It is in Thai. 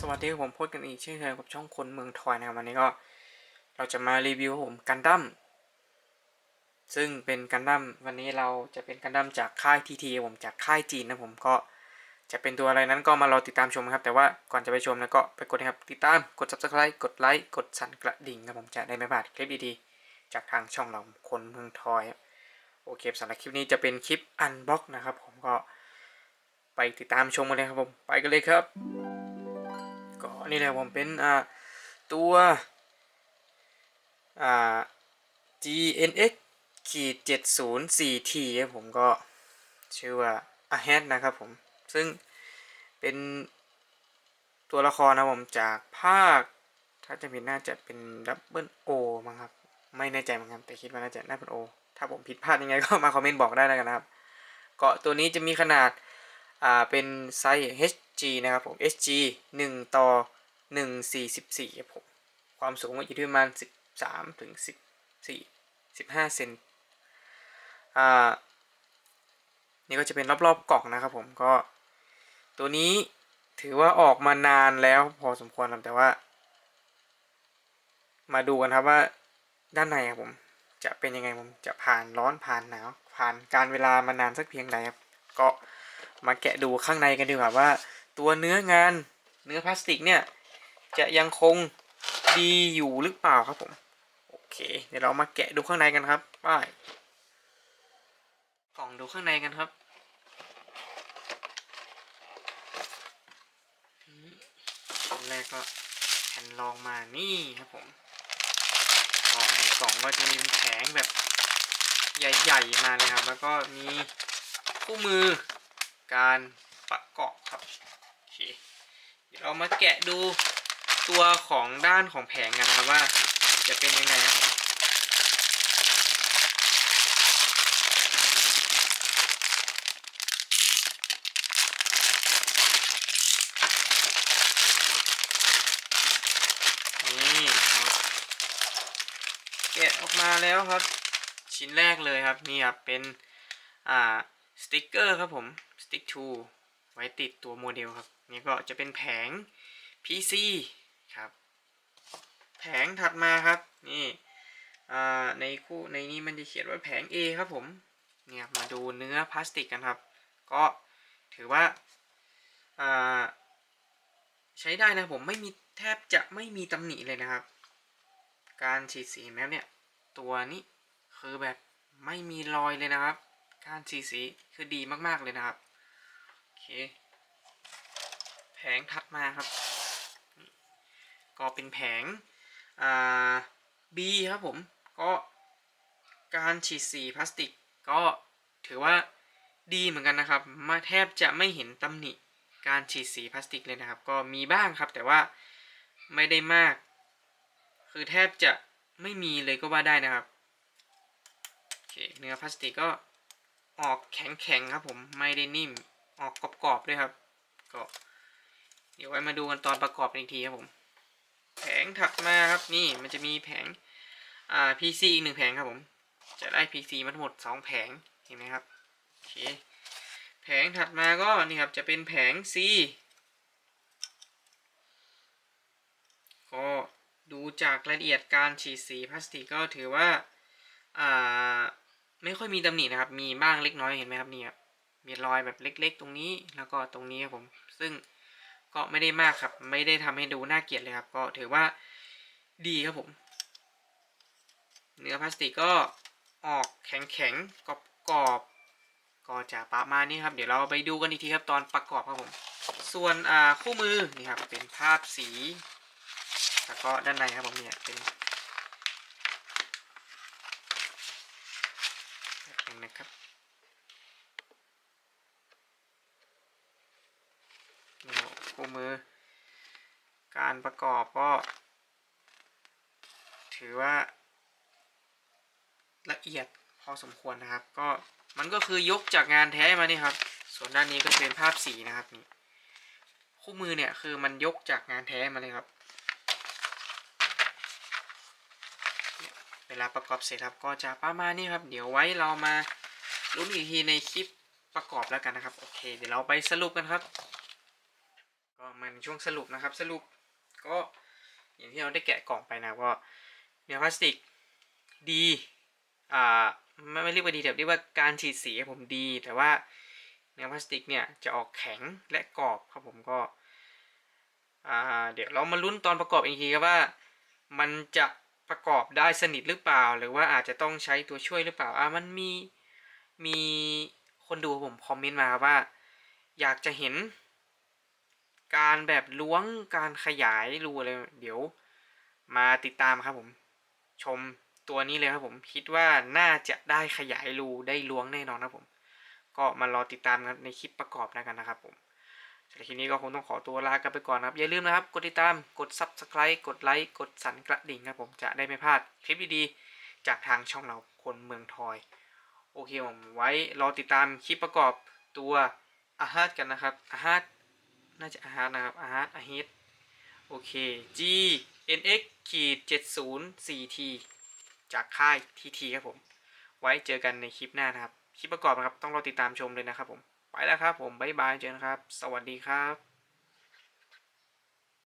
สวัสดีครับผมพบกันอีกเช่นเคยกับช่องคนเมืองทอยนะครับวันนี้ก็ เราจะมารีวิวผมกันดั้มซึ่งเป็นกันดั้มวันนี้เราจะเป็นกันดั้มจากค่ายทีทีผมจากค่ายจีนนะผมก็จะเป็นตัวอะไรนั้นก็มารอติดตามชมครับ แต่ว่าก่อนจะไปชมแล้วก็ไปกดนะครับติดตามกด subscribe กดไลค์กดสั่นกระดิ่งครับผมจะได้ไม่พลาดคลิปดีๆจากทางช่องเราคนเมืองทอยครับโอเคสำหรับคลิปนี้จะเป็นคลิปอันบ็อกนะครับ ผมก็ไปติดตามชมกันเลยครับผมไปกันเลยครับ ก็นี่แหละผมเป็นอ่าตัวอ่า GNX ขีด 704 T ครับผมก็ชื่อว่า a h e a d นะครับผม ซึ่งเป็นตัวละครนะผมจากภาค ถ้าจะผิดน่าจะเป็นดับเบิลโอมั้งครับ ไม่แน่ใจเหมือนกันแต่คิดว่าน่าจะน่าเป็นโอถ้าผมผิดพลาดยังไงก็มาคอมเมนต์บอกได้แล้วกันนะครับเก็ตัวนี้จะมีขนาดอ่าเป็นไซส์ HG นะครับผม HG 1 ต่อ 144ครับผมความสูงก็อยู่ที่ประมาณ13ถึง14 15เซนอ่านี่ก็จะเป็นรอบๆกล่องนะครับผมก็ ตัวนี้ถือว่าออกมานานแล้วพอสมควรครับแต่ว่า มาดูกันครับว่าด้านในครับผม จะเป็นยังไงผมจะผ่านร้อนผ่านหนาวผ่านการเวลามานานสักเพียงใดครับก็มาแกะดูข้างในกันดีกว่าว่า ตัวเนื้องานเนื้อพลาสติกเนี่ย จะยังคงดีอยู่หรือเปล่าครับผม โอเค เดี๋ยวเรามาแกะดูข้างในกันครับป้ายกล่องดูข้างในกันครับอันแรกก็แผ่นรองมานี่ครับผมก็ในกล่องก็จะมีแผงแบบใหญ่ๆมาเลยครับ แล้วก็มีคู่มือการประกอบครับโอเคเดี๋ยวเรามาแกะดู ตัวของด้านของแผงกันนะครับว่าจะเป็นยังไงครับนี่ครับแกะออกมาแล้วครับ ชิ้นแรกเลยครับนี่ครับเป็นอ่าสติกเกอร์ครับผมสติกทูไว้ติดตัวโมเดลครับ นี่ก็จะเป็นแผง PC ครับ แผงถัดมาครับ นี่ในคู่ในนี้มันจะเขียนว่าแผง A ครับผม เนี่ยมาดูเนื้อพลาสติกกันครับ ก็ถือว่าาใช้ได้นะผมไม่มีแทบจะไม่มีตำหนิเลยนะครับ การฉีดสีแม้เนี่ย ตัวนี้คือแบบไม่มีรอยเลยนะครับ การสีดสีคือดีมากๆเลยนะครับ โอเค แผงถัดมาครับ ก็เป็นแผงอ่า B ครับผม ก็การฉีดสีพลาสติกก็ถือว่าดีเหมือนกันนะครับ มาแทบจะไม่เห็นตำหนิการฉีดสีพลาสติกเลยนะครับ ก็มีบ้างครับแต่ว่าไม่ได้มาก คือแทบจะไม่มีเลยก็ว่าได้นะครับโอเคเนื้อพลาสติกก็ออกแข็งๆครับผมไม่ได้นิ่มออกกรอบๆด้วยครับก็เดี๋ยวไว้มาดูกันตอนประกอบอีกทีครับผม แผงถัดมาครับนี่มันจะมีแผงอ่า PC อีกหนึ่งแผงครับผม จะได้ PC มาทั้งหมดสองแผงเห็นไหมครับโอเคแผงถัดมาก็นี่ครับจะเป็นแผง C ก็ดูจากรายละเอียดการฉีดสีพลาสติกก็ถือว่าอ่าไม่ค่อยมีตำหนินะครับ มีบ้างเล็กน้อยเห็นไหมครับนี่ครับมีรอยแบบเล็ก ๆ ตรงนี้แล้วก็ตรงนี้ครับผม ซึ่ง ก็ไม่ได้มากครับ ไม่ได้ทำให้ดูน่าเกลียดเลยครับ ก็ถือว่าดีครับผม เนื้อพลาสติกก็ออกแข็งๆกรอบๆก็จะประมาณนี้ครับ เดี๋ยวเราไปดูกันอีกทีครับตอนประกอบครับผม ส่วนอ่าคู่มือนี่ครับเป็นภาพสี แล้วก็ด้านในครับผมเนี่ยเป็นแบบนึงนะครับนี่ครับคู่ มือ การประกอบก็ ถือว่า ละเอียดพอสมควรนะครับ ก็มันก็คือยกจากงานแท้มานี่ครับ ส่วนด้านนี้ก็จะเป็นภาพสีนะครับนี่คู่มือเนี่ยคือมันยกจากงานแท้มาเลยครับเวลาประกอบเสร็จครับก็จะประมาณนี้ครับ เดี๋ยวไว้เรามาลุ้นอีกทีในคลิปประกอบแล้วกันนะครับ โอเค เดี๋ยวเราไปสรุปกันครับ ก็ก็มันช่วงสรุปนะครับ สรุปก็อย่างที่เราได้แกะกล่องไปนะก็เนื้อพลาสติกดีอ่าไม่ไม่เรียกว่าดีแต่เรียกว่าการฉีดสีผมดี แต่ว่าเนื้อพลาสติกเนี่ยจะออกแข็งและกรอบครับผมก็อ่าเดี๋ยวเรามาลุ้นตอนประกอบอีกทีครับว่า มันจะประกอบได้สนิทหรือเปล่า หรือว่าอาจจะต้องใช้ตัวช่วยหรือเปล่าอ่ามันมีมีคนดูผมคอมเมนต์มาครับว่า อยากจะเห็น การแบบล้วงการขยายรูอะไรเดี๋ยว มาติดตามครับผม ชมตัวนี้เลยครับผมคิดว่าน่าจะได้ขยายรูได้ล้วงแน่นอนครับผม ก็มารอติดตามกันในคลิปประกอบแล้วกันนะครับผมสำหรับคลิปนี้ก็คงต้องขอตัวลากันไปก่อนนะครับอย่าลืมนะครับ กดติดตามกด subscribe กดไลค์กดสั่นกระดิ่งครับผมจะได้ไม่พลาดคลิปดีๆจากทางช่องเราคนเมืองทอย โอเคผมไว้รอติดตามคลิปประกอบตัวอาฮาร์ดกันนะครับอาฮาร์ด น่าจะอาฮาร์ตนะครับอาฮาร์ตอาฮิตโอเค G NX ขีด70 4T จากค่าย TT ครับผม ไว้เจอกันในคลิปหน้านะครับ คลิปประกอบนะครับ ต้องรอติดตามชมเลยนะครับผม ไปแล้วครับผม บ๊ายบาย เจอกันครับ สวัสดีครับ